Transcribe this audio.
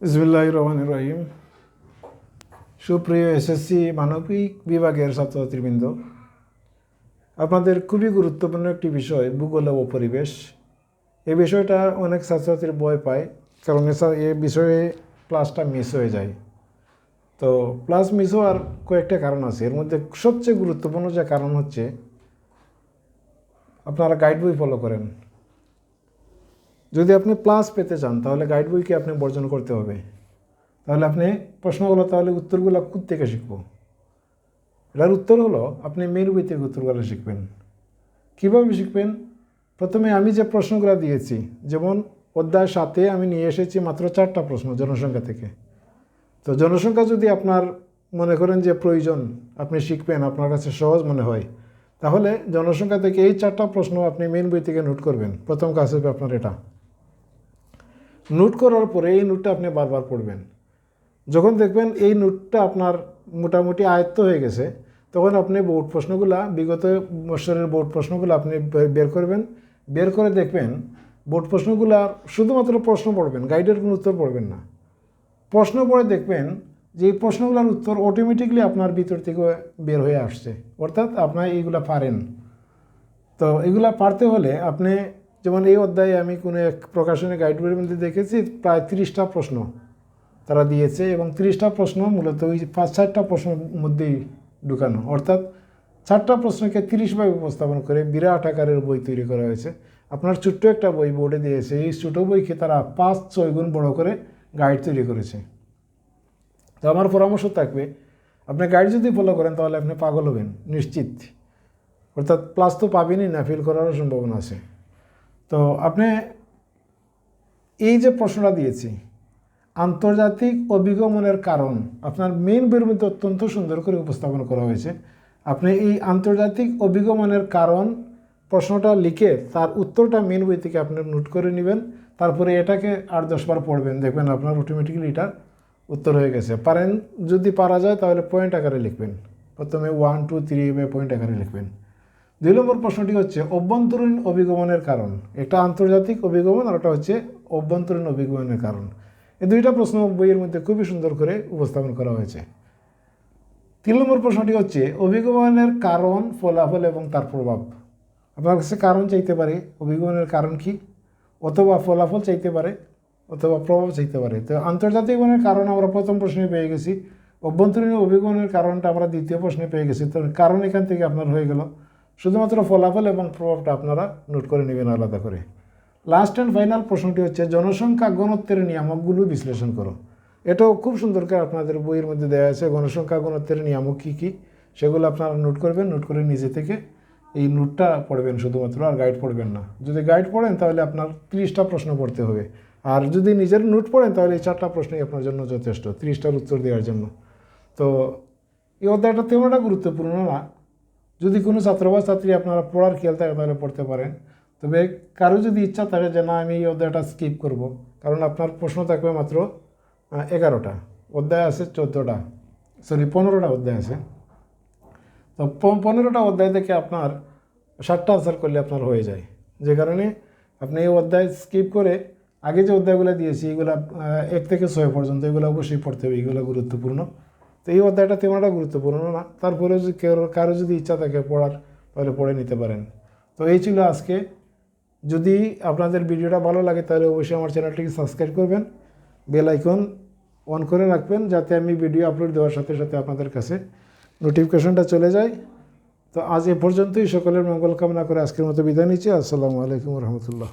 ইসবিল্লাহ রহমান রহিম সুপ্রিয় এসএসসি মানবিক বিভাগের ছাত্রছাত্রীবৃন্দ, আপনাদের খুবই গুরুত্বপূর্ণ একটি বিষয়, ভূগোল ও পরিবেশ। এই বিষয়টা অনেক ছাত্রছাত্রীর ভয় পায়, কারণ এ বিষয়ে ক্লাসটা মিস হয়ে যায়। তো ক্লাস মিস হওয়ার কয়েকটা কারণ আছে। এর মধ্যে সবচেয়ে গুরুত্বপূর্ণ যে কারণ হচ্ছে, আপনারা গাইড বই ফলো করেন। যদি আপনি প্লাস পেতে চান, তাহলে গাইড বইকে আপনি বর্জন করতে হবে। তাহলে আপনি প্রশ্নগুলো, তাহলে উত্তরগুলো থেকে শিখব? এটার উত্তর হলো, আপনি মেরু বই থেকে উত্তরগুলো শিখবেন। কীভাবে শিখবেন? প্রথমে আমি যে প্রশ্নগুলো দিয়েছি, যেমন অধ্যায় সাথে আমি নিয়ে এসেছি মাত্র চারটা প্রশ্ন জনসংখ্যা থেকে। তো জনসংখ্যা যদি আপনার মনে করেন যে প্রয়োজন, আপনি শিখবেন, আপনার কাছে সহজ মনে হয়, তাহলে জনসংখ্যা থেকে এই চারটা প্রশ্ন আপনি মেন বই থেকে নোট করবেন। প্রথম কাজ হবে আপনার এটা। নোট করার পরে এই নোটটা আপনি বারবার পড়বেন। যখন দেখবেন এই নোটটা আপনার মোটামুটি আয়ত্ত হয়ে গেছে, তখন আপনি বোর্ড প্রশ্নগুলা, বিগত বছরের বোর্ড প্রশ্নগুলো আপনি বের করবেন। বের করে দেখবেন বোর্ড প্রশ্নগুলার শুধুমাত্র প্রশ্ন পড়বেন, গাইডের কোনো উত্তর পড়বেন না। প্রশ্ন পড়ে দেখবেন যে এই প্রশ্নগুলোর উত্তর অটোমেটিকলি আপনার ভিতর থেকে বের হয়ে আসছে। অর্থাৎ আপনার এইগুলা পারেন। তো এগুলা পারতে হলে আপনি যেমন এই অধ্যায়ে আমি কোনো এক প্রকাশনী গাইড বইয়ের মধ্যে দেখেছি, প্রায় তিরিশটা প্রশ্ন তারা দিয়েছে এবং তিরিশটা প্রশ্ন মূলত ওই পাঁচ চারটা প্রশ্নের মধ্যেই ঢুকানো। অর্থাৎ চারটা প্রশ্নকে তিরিশভাবে উপস্থাপন করে বিরাট আকারের বই তৈরি করা হয়েছে। আপনার ছোট্ট একটা বই বোর্ডে দিয়েছে, এই ছোটো বইকে তারা পাঁচ, ছয় গুণ বড় করে গাইড তৈরি করেছে। তো আমার পরামর্শ থাকবে, আপনি গাইড যদি ফলো করেন তাহলে আপনি পাগল হবেন, নিশ্চিত। অর্থাৎ প্লাস তো পাবেনই না ফিল করারও সম্ভাবনা আছে। তো আপনি এই যে প্রশ্নটা দিয়েছি, আন্তর্জাতিক অভিগমনের কারণ, আপনার মেইন বইয়ের মধ্যে অত্যন্ত সুন্দর করে উপস্থাপন করা হয়েছে। আপনি এই আন্তর্জাতিক অভিগমনের কারণ প্রশ্নটা লিখে তার উত্তরটা মেন বই থেকে আপনি নোট করে নেবেন। তারপরে এটাকে আট দশবার পড়বেন। দেখবেন আপনার অটোমেটিক্যালি এটা উত্তর হয়ে গেছে। পারেন, যদি পারা যায় তাহলে পয়েন্ট আকারে লিখবেন। প্রথমে ওয়ান টু থ্রি পয়েন্ট আকারে লিখবেন। দুই নম্বর প্রশ্নটি হচ্ছে, অভ্যন্তরীণ অভিগমনের কারণ। এটা আন্তর্জাতিক অভিগমন আর ওটা হচ্ছে অভ্যন্তরীণ অভিগমনের কারণ। এই দুইটা প্রশ্ন বইয়ের মধ্যে খুবই সুন্দর করে উপস্থাপন করা হয়েছে। তিন নম্বর প্রশ্নটি হচ্ছে, অভিগমনের কারণ, ফলাফল এবং তার প্রভাব। আপনার কাছে কারণ চাইতে পারে, অভিগমনের কারণ কি? অথবা ফলাফল চাইতে পারে, অথবা প্রভাব চাইতে পারে। তো আন্তর্জাতিক গণের কারণ আমরা প্রথম প্রশ্নে পেয়ে গেছি। অভ্যন্তরীণ অভিগমনের কারণটা আমরা দ্বিতীয় প্রশ্নে পেয়ে গেছি। তো কারণ এখান থেকে আপনার হয়ে গেল। শুধুমাত্র ফলাফল এবং প্রভাবটা আপনারা নোট করে নেবেন আলাদা করে। লাস্ট অ্যান্ড ফাইনাল প্রশ্নটি হচ্ছে, জনসংখ্যা গণত্বের নিয়ামকগুলো বিশ্লেষণ করো। এটাও খুব সুন্দর করে আপনাদের বইয়ের মধ্যে দেওয়া আছে গণসংখ্যা গণত্বের নিয়ামক কী কী? সেগুলো আপনারা নোট করবেন নোট করে নিজে থেকে এই নোটটা পড়বেন শুধুমাত্র আর গাইড পড়বেন না। যদি গাইড পড়েন তাহলে আপনার তিরিশটা প্রশ্ন পড়তে হবে। আর যদি নিজের নোট পড়েন তাহলে এই চারটা প্রশ্নই আপনার জন্য যথেষ্ট, তিরিশটার উত্তর দেওয়ার জন্য। তো এই অধ্যায়টা তেমন একটা গুরুত্বপূর্ণ না যদি কোনো ছাত্র বা ছাত্রী আপনারা পড়ার খেয়াল থাকে, তাহলে পড়তে পারেন। তবে কারও যদি ইচ্ছা থাকে যে, না, আমি এই অধ্যায়টা স্কিপ করব। কারণ আপনার প্রশ্ন থাকবে মাত্র এগারোটা। অধ্যায় আছে চোদ্দোটা। সরি পনেরোটা অধ্যায় আছে। তো পনেরোটা অধ্যায় থেকে আপনার ষাটটা আনসার করলে আপনার হয়ে যায়। যে কারণে আপনি এই অধ্যায় স্কিপ করে আগে যে অধ্যায়গুলো দিয়েছি, এগুলো এক থেকে ছয় পর্যন্ত, এগুলো অবশ্যই পড়তে হবে। এগুলো গুরুত্বপূর্ণ। তো এই অধ্যায়টা তেমন একটা গুরুত্বপূর্ণ না। তারপরেও যদি কারও যদি ইচ্ছা থাকে পড়ার, তাহলে পড়ে নিতে পারেন। তো এই ছিল আজকে। যদি আপনাদের ভিডিওটা ভালো লাগে, তাহলে অবশ্যই আমার চ্যানেলটিকে সাবস্ক্রাইব করবেন। বেল আইকন অন করে রাখবেন, যাতে আমি ভিডিও আপলোড দেওয়ার সাথে সাথে আপনাদের কাছে নোটিফিকেশনটা চলে যায়। তো আজ এ পর্যন্তই। সকলের মঙ্গল কামনা করে আজকের মতো বিদায় নিচ্ছি। আসসালামু আলাইকুম রহমতুল্লাহ।